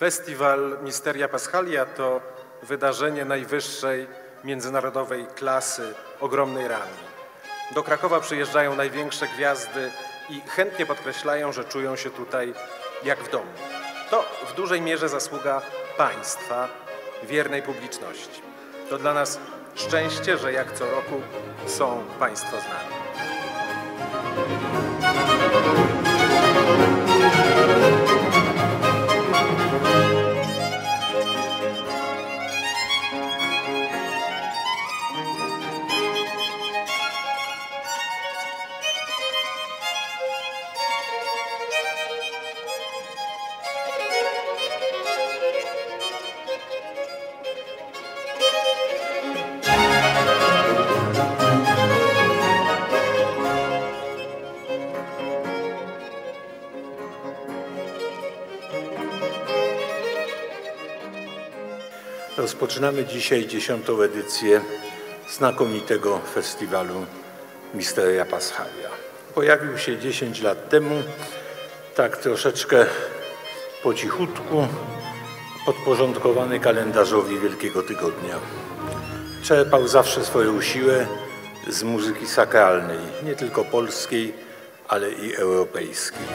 Festiwal Misteria Paschalia to wydarzenie najwyższej międzynarodowej klasy, ogromnej rangi. Do Krakowa przyjeżdżają największe gwiazdy i chętnie podkreślają, że czują się tutaj jak w domu. To w dużej mierze zasługa państwa, wiernej publiczności. To dla nas szczęście, że jak co roku są Państwo z nami. Rozpoczynamy dzisiaj dziesiątą edycję znakomitego festiwalu Misteria Paschalia. Pojawił się 10 lat temu, tak troszeczkę po cichutku, podporządkowany kalendarzowi Wielkiego Tygodnia. Czerpał zawsze swoją siłę z muzyki sakralnej, nie tylko polskiej, ale i europejskiej.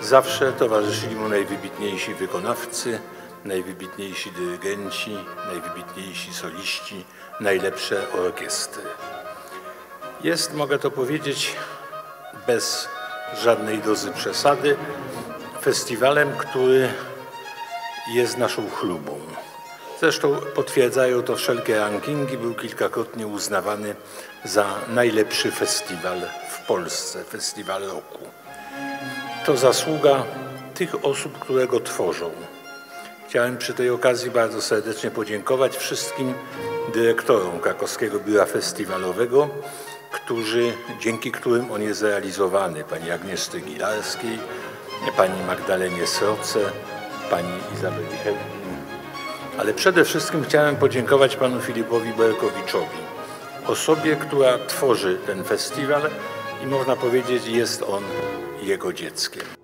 Zawsze towarzyszyli mu najwybitniejsi wykonawcy, najwybitniejsi dyrygenci, najwybitniejsi soliści, najlepsze orkiestry. Jest, mogę to powiedzieć, bez żadnej dozy przesady, festiwalem, który jest naszą chlubą. Zresztą potwierdzają to wszelkie rankingi. Był kilkakrotnie uznawany za najlepszy festiwal w Polsce, festiwal roku. To zasługa tych osób, które go tworzą. Chciałem przy tej okazji bardzo serdecznie podziękować wszystkim dyrektorom Krakowskiego Biura Festiwalowego, którzy, dzięki którym on jest realizowany. Pani Agnieszce Gilarskiej, pani Magdalenie Sroce, pani Izabeli Herwin. Ale przede wszystkim chciałem podziękować panu Filipowi Berkowiczowi, osobie, która tworzy ten festiwal i można powiedzieć jest on jego dzieckiem.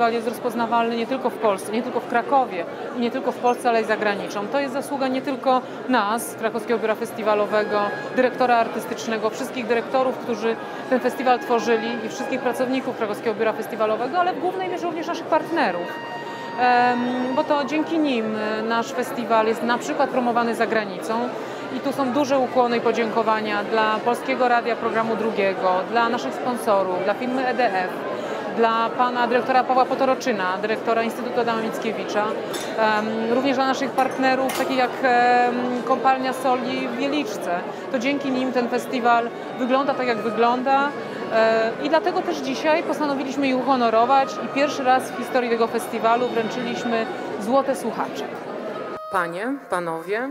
Festiwal jest rozpoznawalny nie tylko w Polsce, nie tylko w Krakowie nie tylko w Polsce, ale i za granicą. To jest zasługa nie tylko nas, Krakowskiego Biura Festiwalowego, dyrektora artystycznego, wszystkich dyrektorów, którzy ten festiwal tworzyli i wszystkich pracowników Krakowskiego Biura Festiwalowego, ale w głównej mierze również naszych partnerów. Bo to dzięki nim nasz festiwal jest na przykład promowany za granicą. I tu są duże ukłony i podziękowania dla Polskiego Radia Programu Drugiego, dla naszych sponsorów, dla firmy EDF, dla pana dyrektora Pawła Potoroczyna, dyrektora Instytutu Adama Mickiewicza, również dla naszych partnerów, takich jak Kompalnia Soli w Wieliczce. To dzięki nim ten festiwal wygląda tak, jak wygląda e, i dlatego też dzisiaj postanowiliśmy ich uhonorować i pierwszy raz w historii tego festiwalu wręczyliśmy Złote Słuchacze. Panie, panowie,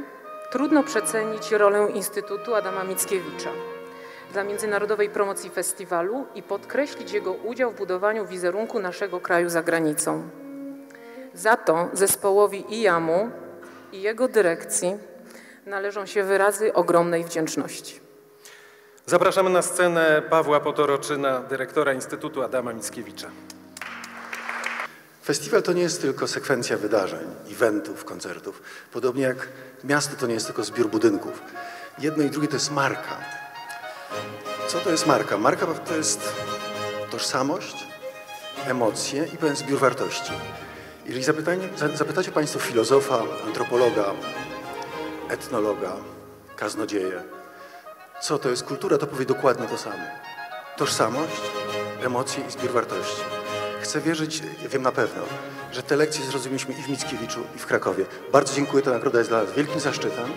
trudno przecenić rolę Instytutu Adama Mickiewicza dla międzynarodowej promocji festiwalu i podkreślić jego udział w budowaniu wizerunku naszego kraju za granicą. Za to zespołowi IAMU i jego dyrekcji należą się wyrazy ogromnej wdzięczności. Zapraszamy na scenę Pawła Potoroczyna, dyrektora Instytutu Adama Mickiewicza. Festiwal to nie jest tylko sekwencja wydarzeń, eventów, koncertów. Podobnie jak miasto to nie jest tylko zbiór budynków. Jedno i drugie to jest marka. Co to jest marka? Marka to jest tożsamość, emocje i pewien zbiór wartości. Jeżeli zapytacie Państwo filozofa, antropologa, etnologa, kaznodzieję, co to jest kultura, to powie dokładnie to samo. Tożsamość, emocje i zbiór wartości. Chcę wierzyć, wiem na pewno, że te lekcje zrozumieliśmy i w Mickiewiczu, i w Krakowie. Bardzo dziękuję, ta nagroda jest dla nas wielkim zaszczytem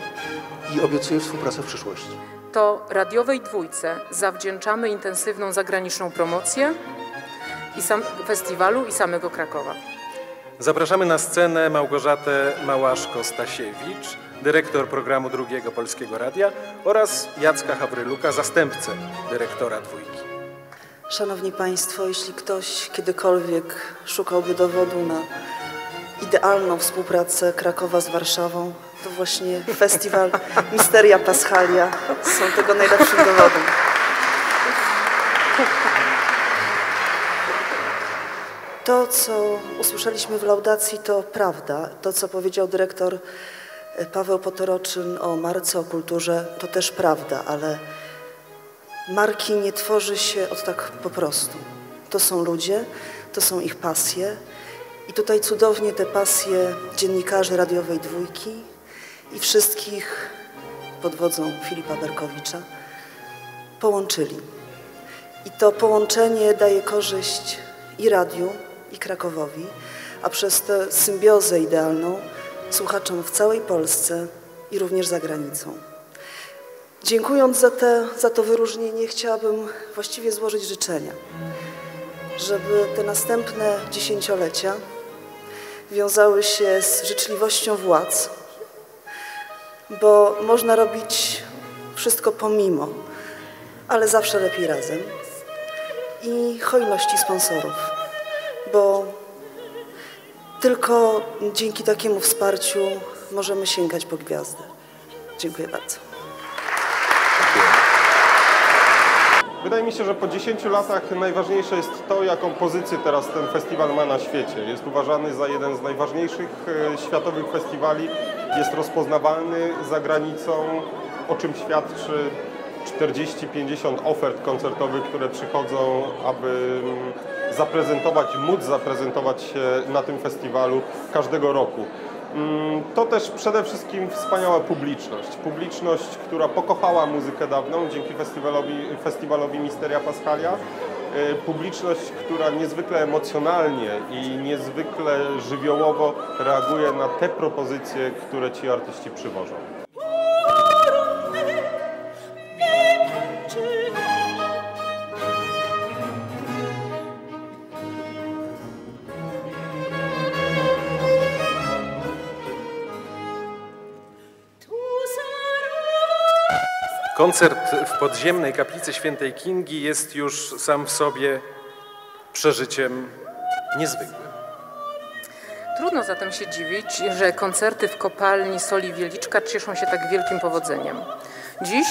i obiecuję współpracę w przyszłości to radiowej dwójce zawdzięczamy intensywną zagraniczną promocję i sam, festiwalu i samego Krakowa. Zapraszamy na scenę Małgorzatę Małaszko-Stasiewicz, dyrektor programu Drugiego Polskiego Radia oraz Jacka Hawryluka, zastępcę dyrektora Dwójki. Szanowni Państwo, jeśli ktoś kiedykolwiek szukałby dowodu na idealną współpracę Krakowa z Warszawą, to właśnie festiwal Misteria Paschalia są tego najlepszym dowodem. To, co usłyszeliśmy w laudacji, to prawda. To, co powiedział dyrektor e, Paweł Potoroczyn o marce, o kulturze, to też prawda, ale marki nie tworzy się od tak po prostu. To są ludzie, to są ich pasje i tutaj cudownie te pasje dziennikarzy radiowej dwójki i wszystkich pod wodzą Filipa Berkowicza połączyli. I to połączenie daje korzyść i radiu, i Krakowowi, a przez tę symbiozę idealną słuchaczom w całej Polsce i również za granicą. Dziękując za, te, za to wyróżnienie, chciałabym właściwie złożyć życzenia, żeby te następne dziesięciolecia wiązały się z życzliwością władz, bo można robić wszystko pomimo, ale zawsze lepiej razem i hojności sponsorów, bo tylko dzięki takiemu wsparciu możemy sięgać po gwiazdy. Dziękuję bardzo. Wydaje mi się, że po 10 latach najważniejsze jest to, jaką pozycję teraz ten festiwal ma na świecie. Jest uważany za jeden z najważniejszych e, światowych festiwali, jest rozpoznawalny za granicą, o czym świadczy 40-50 ofert koncertowych, które przychodzą, aby mm, zaprezentować, móc zaprezentować się na tym festiwalu każdego roku. Mm, To też przede wszystkim wspaniała publiczność. Publiczność, która pokochała muzykę dawną dzięki festiwalowi, festiwalowi Misteria Paschalia. E, Publiczność, która niezwykle emocjonalnie i niezwykle żywiołowo reaguje na te propozycje, które ci artyści przywożą. Koncert w podziemnej kaplicy świętej Kingi jest już sam w sobie przeżyciem niezwykłym. Trudno zatem się dziwić, że koncerty w kopalni Soli Wieliczka cieszą się tak wielkim powodzeniem. Dziś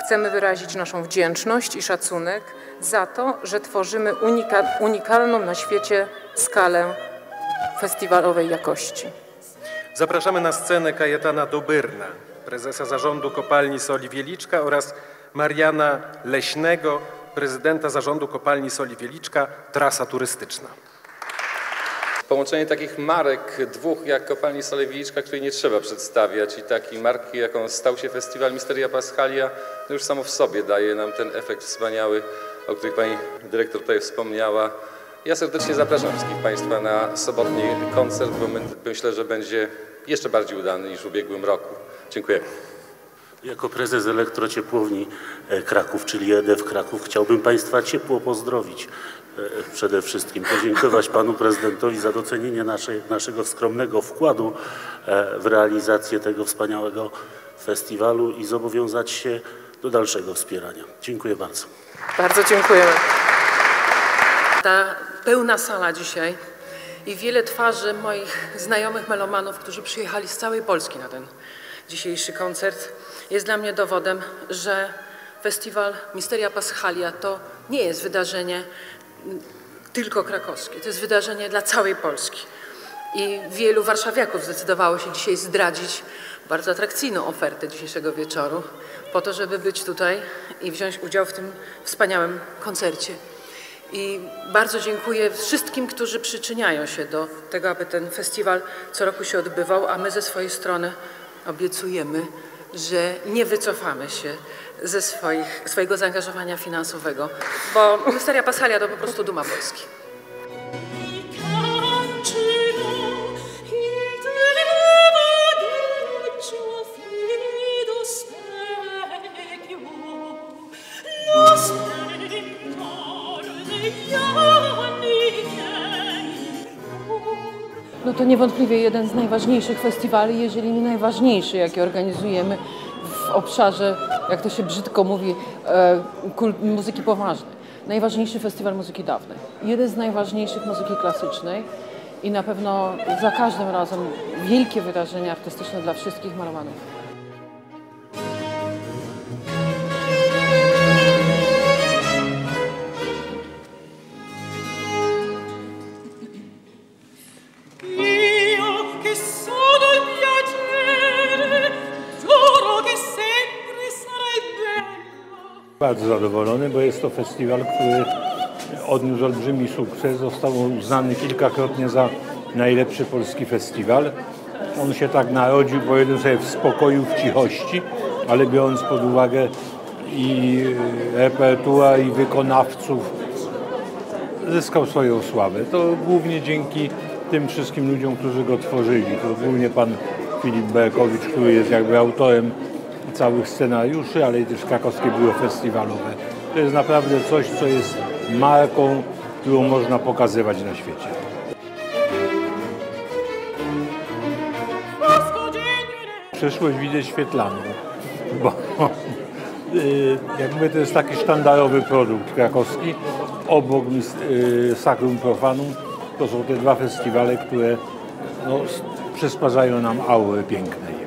chcemy wyrazić naszą wdzięczność i szacunek za to, że tworzymy unika unikalną na świecie skalę festiwalowej jakości. Zapraszamy na scenę Kajetana Dobyrna, prezesa zarządu kopalni Soli Wieliczka oraz Mariana Leśnego, prezydenta zarządu kopalni Soli Wieliczka, trasa turystyczna. Połączenie takich marek, dwóch jak kopalni Solewiliczka, której nie trzeba przedstawiać i takiej marki, jaką stał się festiwal Misteria Paschalia, to już samo w sobie daje nam ten efekt wspaniały, o którym pani dyrektor tutaj wspomniała. Ja serdecznie zapraszam wszystkich państwa na sobotni koncert, bo my- myślę, że będzie jeszcze bardziej udany niż w ubiegłym roku. Dziękuję. Jako prezes elektrociepłowni e, Kraków, czyli EDF Kraków, chciałbym Państwa ciepło pozdrowić. e, Przede wszystkim podziękować Panu Prezydentowi za docenienie naszej, naszego skromnego wkładu e, w realizację tego wspaniałego festiwalu i zobowiązać się do dalszego wspierania. Dziękuję bardzo. Bardzo dziękujemy. Ta pełna sala dzisiaj i wiele twarzy moich znajomych melomanów, którzy przyjechali z całej Polski na ten dzisiejszy koncert, jest dla mnie dowodem, że festiwal Misteria Paschalia to nie jest wydarzenie tylko krakowskie, to jest wydarzenie dla całej Polski. I wielu warszawiaków zdecydowało się dzisiaj zdradzić bardzo atrakcyjną ofertę dzisiejszego wieczoru, po to, żeby być tutaj i wziąć udział w tym wspaniałym koncercie. I bardzo dziękuję wszystkim, którzy przyczyniają się do tego, aby ten festiwal co roku się odbywał, a my ze swojej strony obiecujemy, że nie wycofamy się ze swoich, swojego zaangażowania finansowego, bo Misteria Paschalia to po prostu duma Polski. To niewątpliwie jeden z najważniejszych festiwali, jeżeli nie najważniejszy, jaki organizujemy w obszarze, jak to się brzydko mówi, e, muzyki poważnej. Najważniejszy festiwal muzyki dawnej. Jeden z najważniejszych muzyki klasycznej i na pewno za każdym razem wielkie wydarzenie artystyczne dla wszystkich malomanów. Bardzo zadowolony, bo jest to festiwal, który odniósł olbrzymi sukces. Został uznany kilkakrotnie za najlepszy polski festiwal. On się tak narodził, powiedzmy sobie, w spokoju, w cichości, ale biorąc pod uwagę i repertuar, i wykonawców, zyskał swoją sławę. To głównie dzięki tym wszystkim ludziom, którzy go tworzyli. To głównie pan Filip Berkowicz, który jest jakby autorem całych scenariuszy, ale i też krakowskie biuro festiwalowe. To jest naprawdę coś, co jest marką, którą można pokazywać na świecie. Przyszłość widzę świetlaną, bo y, jak mówię, to jest taki sztandarowy produkt krakowski. Obok y, Sacrum Profanum to są te dwa festiwale, które no, przysparzają nam aury pięknej.